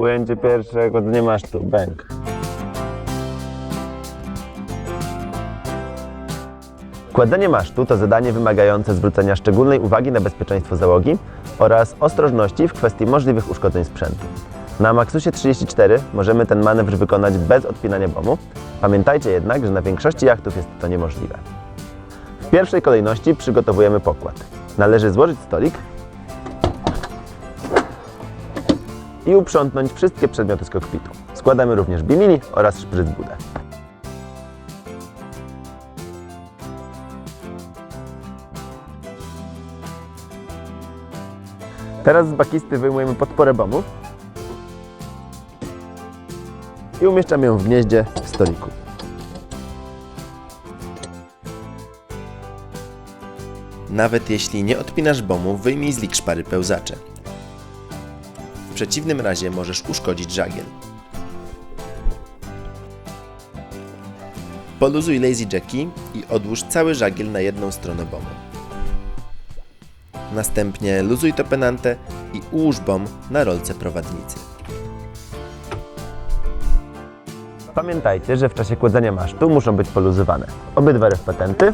ujęcie pierwsze, kładzenie masztu, bęk. Kładzenie masztu to zadanie wymagające zwrócenia szczególnej uwagi na bezpieczeństwo załogi oraz ostrożności w kwestii możliwych uszkodzeń sprzętu. Na Maxusie 34 możemy ten manewr wykonać bez odpinania bomu. Pamiętajcie jednak, że na większości jachtów jest to niemożliwe. W pierwszej kolejności przygotowujemy pokład. Należy złożyć stolik i uprzątnąć wszystkie przedmioty z kokpitu. Składamy również bimini oraz szpryc budę. Teraz z bakisty wyjmujemy podporę bomu i umieszczamy ją w gnieździe w stoliku. Nawet jeśli nie odpinasz bomu, wyjmij z lik szpary pełzacze. Przeciwnym razie możesz uszkodzić żagiel. Poluzuj lazy jacki i odłóż cały żagiel na jedną stronę bomu. Następnie luzuj topenantę i ułóż bom na rolce prowadnicy. Pamiętajcie, że w czasie kładzenia masztu muszą być poluzowane obydwa refpatenty,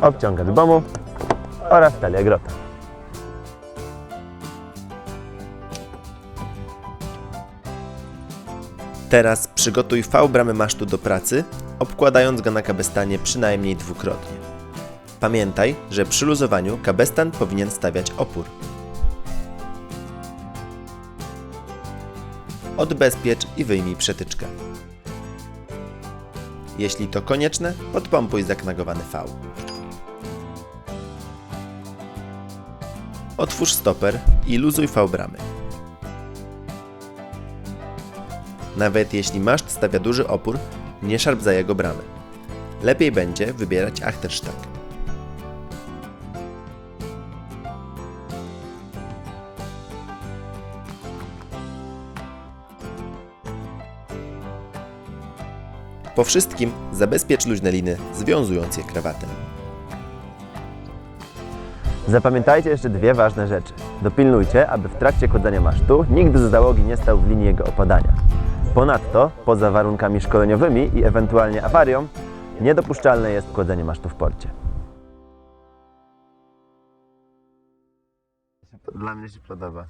obciągacz bomu oraz talia grota. Teraz przygotuj V bramy masztu do pracy, obkładając go na kabestanie przynajmniej dwukrotnie. Pamiętaj, że przy luzowaniu kabestan powinien stawiać opór. Odbezpiecz i wyjmij przetyczkę. Jeśli to konieczne, podpompuj zaknagowany V. Otwórz stoper i luzuj V Nawet jeśli maszt stawia duży opór, nie szarp za jego bramę. Lepiej będzie wybierać Achterstag. Po wszystkim zabezpiecz luźne liny, związując je krawatem. Zapamiętajcie jeszcze dwie ważne rzeczy. Dopilnujcie, aby w trakcie kładzenia masztu nikt z załogi nie stał w linii jego opadania. Ponadto, poza warunkami szkoleniowymi i ewentualnie awarią, niedopuszczalne jest kładzenie masztu w porcie. Dla mnie się podoba.